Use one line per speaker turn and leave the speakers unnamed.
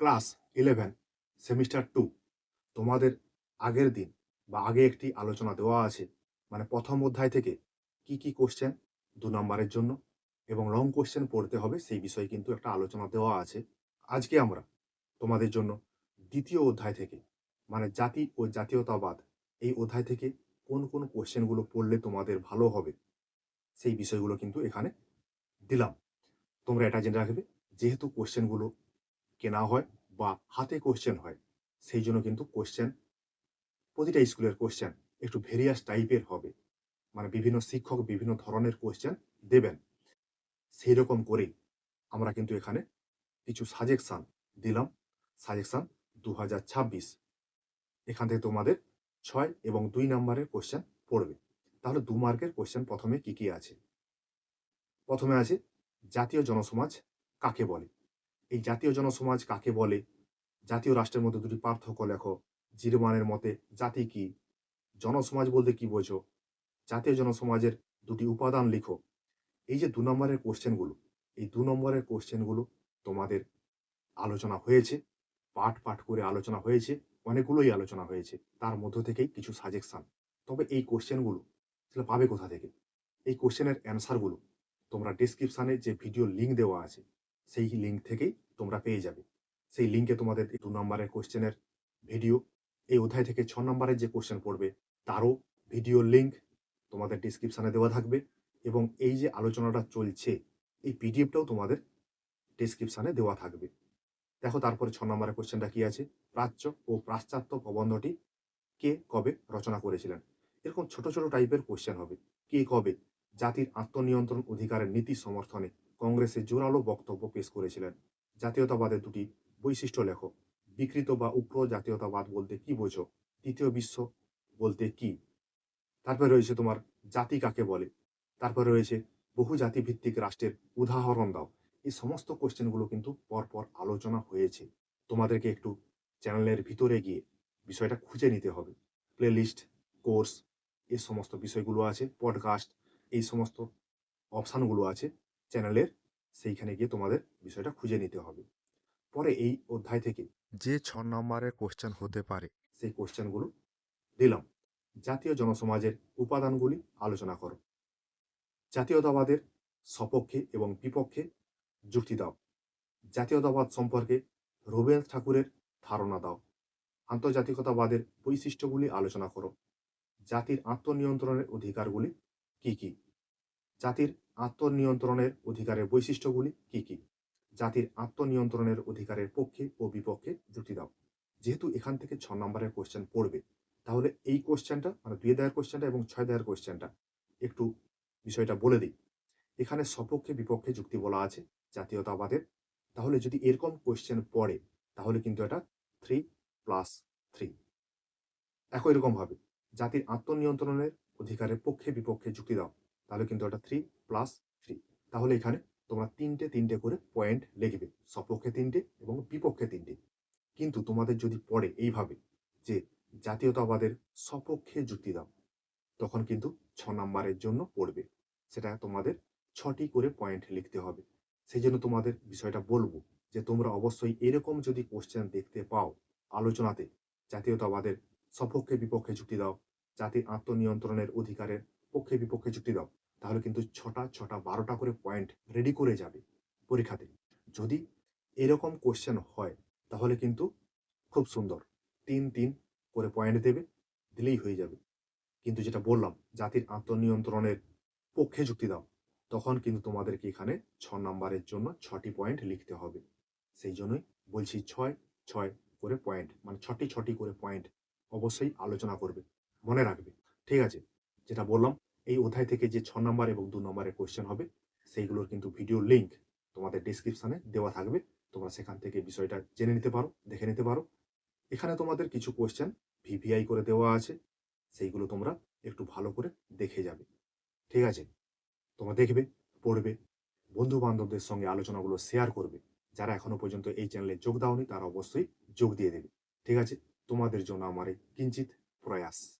Class eleven semester two তোমাদের আগের দিন বা আগে একটি আলোচনা দেওয়া আছে। মানে প্রথম অধ্যায় থেকে কি কি কোশ্চেন দু নম্বরের জন্য এবং লং কোশ্চেন পড়তে হবে সেই বিষয়ে কিন্তু একটা আলোচনা দেওয়া আছে। আজকে আমরা তোমাদের জন্য দ্বিতীয় অধ্যায় থেকে মানে জাতি ও জাতীয়তাবাদ, এই অধ্যায় থেকে কোন কোন কোশ্চেনগুলো পড়লে তোমাদের ভালো হবে সেই বিষয়গুলো কিন্তু এখানে দিলাম। তোমরা এটা জেনে রাখবে, যেহেতু কোশ্চেনগুলো কেনা হয় বা হাতে কোশ্চেন হয়, সেই জন্য কিন্তু কোশ্চেন প্রতিটা স্কুলের কোশ্চেন একটু ভেরিয়াস টাইপের হবে। মানে বিভিন্ন শিক্ষক বিভিন্ন ধরনের কোশ্চেন দেবেন। সেই রকম করেই আমরা কিন্তু এখানে কিছু সাজেকশন দিলাম। সাজেকশন দু হাজার ছাব্বিশ। এখান থেকে তোমাদের ছয় এবং দুই নম্বরের কোশ্চেন পড়বে। তাহলে দু মার্কের কোশ্চেন প্রথমে কি কি আছে? প্রথমে আছে জাতীয় জনসমাজ কাকে বলে? এই জাতীয় জনসমাজ কাকে বলে? জাতীয় রাষ্ট্রের মধ্যে দুটি পার্থক্য লেখো। জিরমানের মতে জাতি কি? জনসমাজ বলতে কি বোঝো? জাতীয় জনসমাজের দুটি উপাদান লিখো। এই যে দু নম্বরের কোশ্চেনগুলো এই দু নম্বরের কোশ্চেনগুলো তোমাদের আলোচনা হয়েছে, পাঠ পাঠ করে আলোচনা হয়েছে, অনেকগুলোই আলোচনা হয়েছে। তার মধ্য থেকেই কিছু সাজেকশন তবে এই কোশ্চেনগুলো সেটা পাবে কোথা থেকে? এই কোশ্চেনের অ্যান্সারগুলো তোমরা ডিসক্রিপশানে যে ভিডিও লিঙ্ক দেওয়া আছে সেই লিঙ্ক থেকেই তোমরা পেয়ে যাবে। সেই লিঙ্কে তোমাদের দু নম্বরের কোশ্চেনের ভিডিও এই অধ্যায় থেকে ছ নম্বরের যে কোশ্চেন পড়বে, তারও ভিডিও লিঙ্ক তোমাদের ডিসক্রিপশানে দেওয়া থাকবে এবং এই যে আলোচনাটা চলছে, এই পিডিএফটাও তোমাদের ডিসক্রিপশানে দেওয়া থাকবে। দেখো তারপরে ছ নম্বরের কোশ্চেনটা কি আছে? প্রাচ্য ও পাশ্চাত্য প্রবন্ধটি কে কবে রচনা করেছিলেন? এরকম ছোট ছোট টাইপের কোশ্চেন হবে। কে কবে? জাতির আত্মনিয়ন্ত্রণ অধিকারের নীতি সমর্থনে কংগ্রেসে জোরালো বক্তব্য পেশ করেছিলেন। জাতীয়তাবাদের দুটি বৈশিষ্ট্য লেখো। বিকৃত বা উগ্র জাতীয়তাবাদ বলতে কি বোঝো? তৃতীয় বিশ্ব বলতে কি? তারপরে রয়েছে তোমার জাতি কাকে বলে? তারপরে রয়েছে বহু জাতিভিত্তিক রাষ্ট্রের উদাহরণ দাও। এই সমস্ত কোশ্চেনগুলো কিন্তু পরপর আলোচনা হয়েছে। তোমাদেরকে একটু চ্যানেলের ভিতরে গিয়ে বিষয়টা খুঁজে নিতে হবে। প্লেলিস্ট, কোর্স এই সমস্ত বিষয়গুলো আছে, পডকাস্ট, এই সমস্ত অপশানগুলো আছে। চ্যানেলের সেইখানে গিয়ে তোমাদের বিষয়টা খুঁজে নিতে হবে। পরে এই অধ্যায় থেকে যে ছ নম্বরের কোশ্চেন হতে পারে। সেই কোশ্চেনগুলো দিলাম। জাতীয় জনসমাজের উপাদানগুলি আলোচনা করো। জাতীয়তাবাদের সপক্ষে এবং বিপক্ষে যুক্তি দাও। জাতীয়তাবাদ সম্পর্কে রবীন্দ্র ঠাকুরের ধারণা দাও। আন্তর্জাতিকতাবাদের বৈশিষ্ট্যগুলি আলোচনা করো। জাতির আত্মনিয়ন্ত্রণের অধিকারগুলি কি কি? জাতির আত্মনিয়ন্ত্রণের অধিকারের বৈশিষ্ট্যগুলি কি কি? জাতির আত্মনিয়ন্ত্রণের অধিকারের পক্ষে ও বিপক্ষে যুক্তি দাও। যেহেতু এখান থেকে ছ নম্বরের কোশ্চেন পড়বে, তাহলে এই কোশ্চেনটা মানে দুই দায়ের কোশ্চেনটা এবং ছয় দায়ের কোশ্চেনটা একটু বিষয়টা বলে দিই। এখানে সপক্ষে বিপক্ষে যুক্তি বলা আছে জাতীয়তাবাদের। তাহলে যদি এরকম কোশ্চেন পড়ে, তাহলে কিন্তু এটা থ্রি প্লাস থ্রি একই রকম ভাবে, জাতির আত্মনিয়ন্ত্রণের অধিকারের পক্ষে বিপক্ষে যুক্তি দাও। তাহলে কিন্তু এটা থ্রি প্লাস থ্রি তাহলে এখানে তোমরা তিনটে তিনটে করে পয়েন্ট লিখবে, সপক্ষে তিনটে এবং বিপক্ষে তিনটে। কিন্তু তোমাদের যদি পড়ে এইভাবে যে জাতীয়তাবাদের সপক্ষে যুক্তি দাও, তখন কিন্তু ছ নম্বরের জন্য পড়বে। সেটা তোমাদের ছটি করে পয়েন্ট লিখতে হবে। সেই জন্য তোমাদের বিষয়টা বলব যে তোমরা অবশ্যই এরকম যদি কোশ্চেন দেখতে পাও আলোচনাতে, জাতীয়তাবাদের সপক্ষে বিপক্ষে যুক্তি দাও জাতির আত্মনিয়ন্ত্রণের অধিকারের পক্ষে বিপক্ষে যুক্তি দাও তাহলে কিন্তু ছটা ছটা, বারোটা করে পয়েন্ট রেডি করে যাবে পরীক্ষাতে যদি এরকম কোশ্চেন হয়, তাহলে কিন্তু খুব সুন্দর। তিন তিন করে পয়েন্ট দেবে, দিলেই হয়ে যাবে। কিন্তু যেটা বললাম, জাতির আত্মনিয়ন্ত্রণের পক্ষে যুক্তি দাও। তখন কিন্তু তোমাদেরকে এখানে ছ নম্বরের জন্য ছটি পয়েন্ট লিখতে হবে। সেই জন্যই বলছি ছয় ছয় করে পয়েন্ট মানে ছটি ছটি করে পয়েন্ট অবশ্যই আলোচনা করবে। মনে রাখবে। ঠিক আছে? যেটা বললাম এই অধ্যায় থেকে যে ছ নম্বর এবং দু নম্বরের কোশ্চেন হবে, সেইগুলোর কিন্তু ভিডিও লিঙ্ক তোমাদের ডিসক্রিপশনে দেওয়া থাকবে। তোমরা সেখান থেকে বিষয়টা জেনে নিতে পারো, দেখে নিতে পারো। এখানে তোমাদের কিছু কোয়েশ্চেন ভিভিআই করে দেওয়া আছে, সেইগুলো তোমরা একটু ভালো করে দেখে যাবে। ঠিক আছে? তোমরা দেখবে, পড়বে বন্ধু বান্ধবদের সঙ্গে আলোচনাগুলো শেয়ার করবে। যারা এখনও পর্যন্ত এই চ্যানেলে যোগ দাওনি, তারা অবশ্যই যোগ দিয়ে দেবে। ঠিক আছে? তোমাদের জন্য আমার এই কিঞ্চিত প্রয়াস।